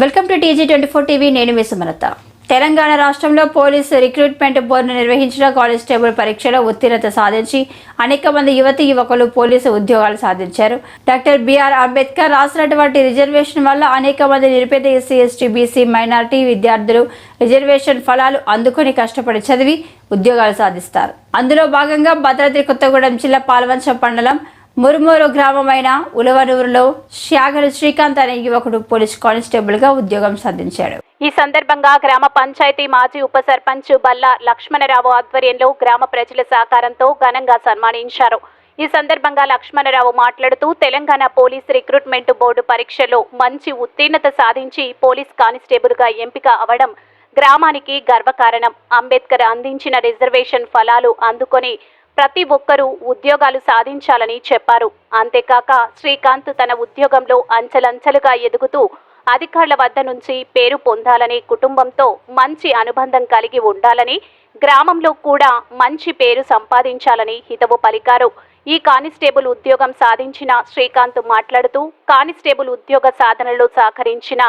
Welcome to TG twenty four TV నేను మీ సుమలత. తెలంగాణ రాష్ట్రంలో పోలీసు రిక్రూట్మెంట్ బోర్డు నిర్వహించిన కానిస్టేబుల్ పరీక్షలో ఉత్తీర్ణత సాధించి అనేక మంది యువతి యువకులు పోలీసు ఉద్యోగాలు సాధించారు. డాక్టర్ బిఆర్ అంబేద్కర్ రాసినటువంటి రిజర్వేషన్ వల్ల అనేక మంది నిరుపేద ఎస్సీ ఎస్టీ బీసీ మైనారిటీ విద్యార్థులు రిజర్వేషన్ ఫలాలు అందుకొని కష్టపడి చదివి ఉద్యోగాలు సాధిస్తారు. అందులో భాగంగా భద్రాద్రి కొత్తగూడెం జిల్లా పాల్వంచ మండలం మురుమూరు గ్రామమైన ఉలవనూరులో శ్యాగలు శ్రీకాంత్ అనే యువకుడు పోలీస్ కానిస్టేబుల్గా ఉద్యోగం సాధించాడు. ఈ సందర్భంగా గ్రామ పంచాయతీ మాజీ ఉప సర్పంచ్ బల్లా లక్ష్మణరావు ఆధ్వర్యంలో గ్రామ ప్రజల సహకారంతో ఘనంగా సన్మానించారు. ఈ సందర్భంగా లక్ష్మణరావు మాట్లాడుతూ తెలంగాణ పోలీస్ రిక్రూట్మెంట్ బోర్డు పరీక్షలో మంచి ఉత్తీర్ణత సాధించి పోలీస్ కానిస్టేబుల్గా ఎంపిక అవడం గ్రామానికి గర్వకారణం. అంబేద్కర్ అందించిన రిజర్వేషన్ ఫలాలు అందుకొని ప్రతి ఒక్కరూ ఉద్యోగాలు సాధించాలని చెప్పారు. అంతేకాక శ్రీకాంత్ తన ఉద్యోగంలో అంచెలంచెలుగా ఎదుగుతూ అధికారుల వద్ద నుంచి పేరు పొందాలని కుటుంబంతో మంచి అనుబంధం కలిగి ఉండాలని గ్రామంలో కూడా మంచి పేరు సంపాదించాలని హితవు పలికారు. ఈ కానిస్టేబుల్ ఉద్యోగం సాధించిన శ్రీకాంత్ మాట్లాడుతూ కానిస్టేబుల్ ఉద్యోగ సాధనలో సహకరించిన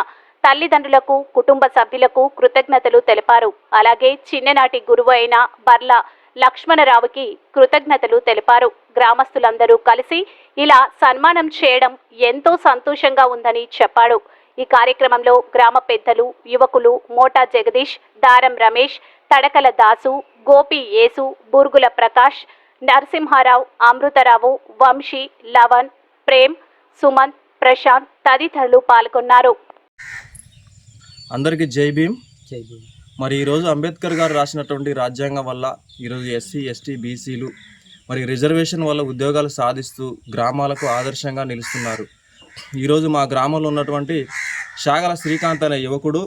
తల్లిదండ్రులకు కుటుంబ సభ్యులకు కృతజ్ఞతలు తెలిపారు. అలాగే చిన్ననాటి గురువు అయిన బర్లా లక్ష్మణరావుకి కృతజ్ఞతలు తెలిపారు. గ్రామస్తులందరూ కలిసి ఇలా సన్మానం చేయడం ఎంతో సంతోషంగా ఉందని చెప్పాడు. ఈ కార్యక్రమంలో గ్రామ పెద్దలు యువకులు మోటా జగదీష్ దారం రమేష్ తడకల దాసు గోపి యేసు బూర్గుల ప్రకాష్ నరసింహారావు అమృతరావు వంశీ లవన్ ప్రేమ్ సుమంత్ ప్రశాంత్ తదితరులు పాల్గొన్నారు. అందరికీ జై భీమ్. జై భీమ్. మరి ఈరోజు అంబేద్కర్ గారు రాసినటువంటి రాజ్యాంగం వల్ల ఈరోజు ఎస్సీ ఎస్టీ బీసీలు మరి రిజర్వేషన్ వల్ల ఉద్యోగాలు సాధిస్తూ గ్రామాలకు ఆదర్శంగా నిలుస్తున్నారు. ఈరోజు మా గ్రామంలో ఉన్నటువంటి శాగల శ్రీకాంత్ అనే యువకుడు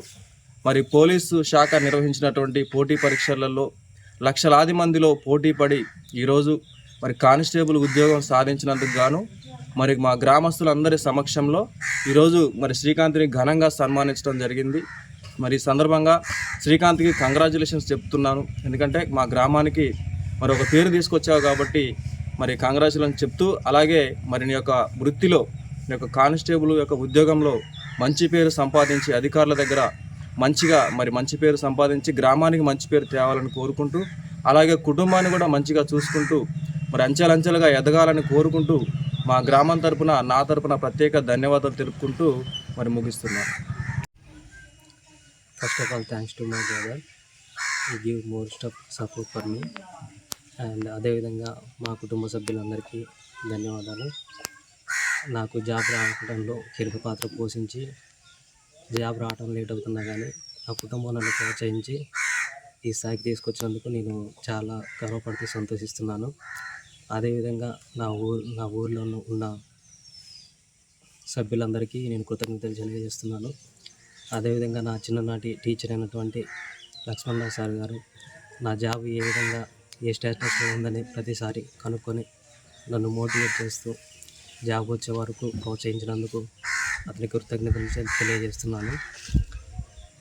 మరి పోలీసు శాఖ నిర్వహించినటువంటి పోటీ పరీక్షలలో లక్షలాది మందిలో పోటీ పడి ఈరోజు మరి కానిస్టేబుల్ ఉద్యోగం సాధించినందుకు గాను మరి మా గ్రామస్తులందరి సమక్షంలో ఈరోజు మరి శ్రీకాంత్ని ఘనంగా సన్మానించడం జరిగింది. మరి ఈ సందర్భంగా శ్రీకాంత్కి కంగ్రాచులేషన్స్ చెప్తున్నాను. ఎందుకంటే మా గ్రామానికి మరి ఒక పేరు తీసుకొచ్చావు కాబట్టి మరి కంగ్రాచులేషన్ చెప్తూ అలాగే మరి నీ యొక్క వృత్తిలో నీ యొక్క కానిస్టేబుల్ యొక్క ఉద్యోగంలో మంచి పేరు సంపాదించి అధికారుల దగ్గర మంచిగా మరి మంచి పేరు సంపాదించి గ్రామానికి మంచి పేరు తేవాలని కోరుకుంటూ అలాగే కుటుంబాన్ని కూడా మంచిగా చూసుకుంటూ మరి అంచెలంచెలుగా ఎదగాలని కోరుకుంటూ మా గ్రామం తరపున నా తరపున ప్రత్యేక ధన్యవాదాలు తెలుపుకుంటూ మరి ముగిస్తున్నాను. First of all thanks to my brother ఈ give more stuff support for me and అదేవిధంగా మా కుటుంబ సభ్యులందరికీ ధన్యవాదాలు. నాకు జాబ్ రావడంలో కీలక పాత్ర పోషించి జాబ్ రావడం లేట్ అవుతున్నా కానీ నా కుటుంబం నన్ను ప్రోత్సహించి ఈ స్థాయికి తీసుకొచ్చినందుకు నేను చాలా గర్వపడుతూ సంతోషిస్తున్నాను. అదేవిధంగా నా ఊరు నా ఊర్లో ఉన్న సభ్యులందరికీ నేను కృతజ్ఞతలు తెలియజేస్తున్నాను. అదేవిధంగా నా చిన్ననాటి టీచర్ అయినటువంటి లక్ష్మణరావు సార్ గారు నా జాబ్ ఏ విధంగా ఏ స్టేటస్లో ఉందని ప్రతిసారి కనుక్కొని నన్ను మోటివేట్ చేస్తూ జాబ్ వచ్చే వరకు ప్రోత్సహించినందుకు అతని కృతజ్ఞతలు తెలియజేస్తున్నాను.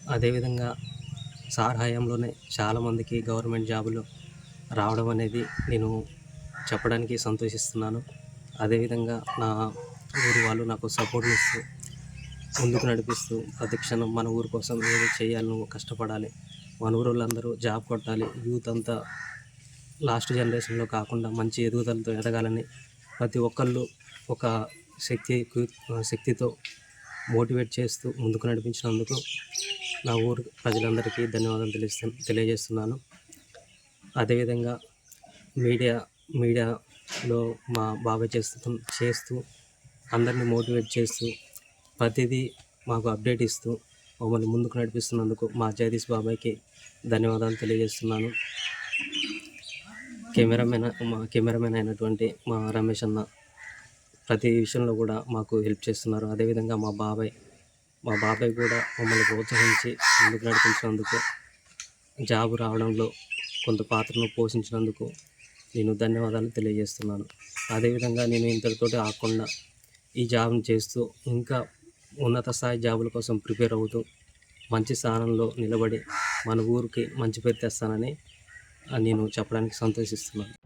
అదేవిధంగా సార్ హయాంలోనే చాలామందికి గవర్నమెంట్ జాబులు రావడం అనేది నేను చెప్పడానికి సంతోషిస్తున్నాను. అదేవిధంగా నా ఊరు వాళ్ళు నాకు సపోర్ట్ ఇస్తూ ముందుకు నడిపిస్తూ ప్రతిక్షణం మన ఊరు కోసం ఏదో చేయాలి కష్టపడాలి. మన ఊరులందరూ జాబ్ కొట్టాలి. యూత్ అంతా లాస్ట్ జనరేషన్లో కాకుండా మంచి ఎదుగుదలతో ఎదగాలని ప్రతి ఒక్కళ్ళు ఒక శక్తి శక్తితో మోటివేట్ చేస్తూ ముందుకు నడిపించినందుకు నా ఊరు ప్రజలందరికీ ధన్యవాదాలు తెలిస్తే తెలియజేస్తున్నాను. అదేవిధంగా మీడియా మీడియాలో మా బాబాయ్ చేస్తూ చేస్తూ అందరినీ మోటివేట్ చేస్తూ ప్రతిదీ మాకు అప్డేట్ ఇస్తూ మమ్మల్ని ముందుకు నడిపిస్తున్నందుకు మా జగదీష్ బాబాయ్కి ధన్యవాదాలు తెలియజేస్తున్నాను. కెమెరామెన్ మా కెమెరామెన్ అయినటువంటి మా రమేష్ అన్న ప్రతి విషయంలో కూడా మాకు హెల్ప్ చేస్తున్నారు. అదేవిధంగా మా బాబాయ్ మా బాబాయ్ కూడా మమ్మల్ని ప్రోత్సహించి ముందుకు నడిపించినందుకు జాబ్ రావడంలో కొంత పాత్రను పోషించినందుకు నేను ధన్యవాదాలు తెలియజేస్తున్నాను. అదేవిధంగా నేను ఇంతటితోటి ఆకుండా ఈ జాబ్ని చేస్తూ ఇంకా ఉన్నత స్థాయి జాబుల కోసం ప్రిపేర్ అవుతూ మంచి స్థానంలో నిలబడి మన ఊరికి మంచి పేరు తెస్తానని నేను చెప్పడానికి సంతోషిస్తున్నాను.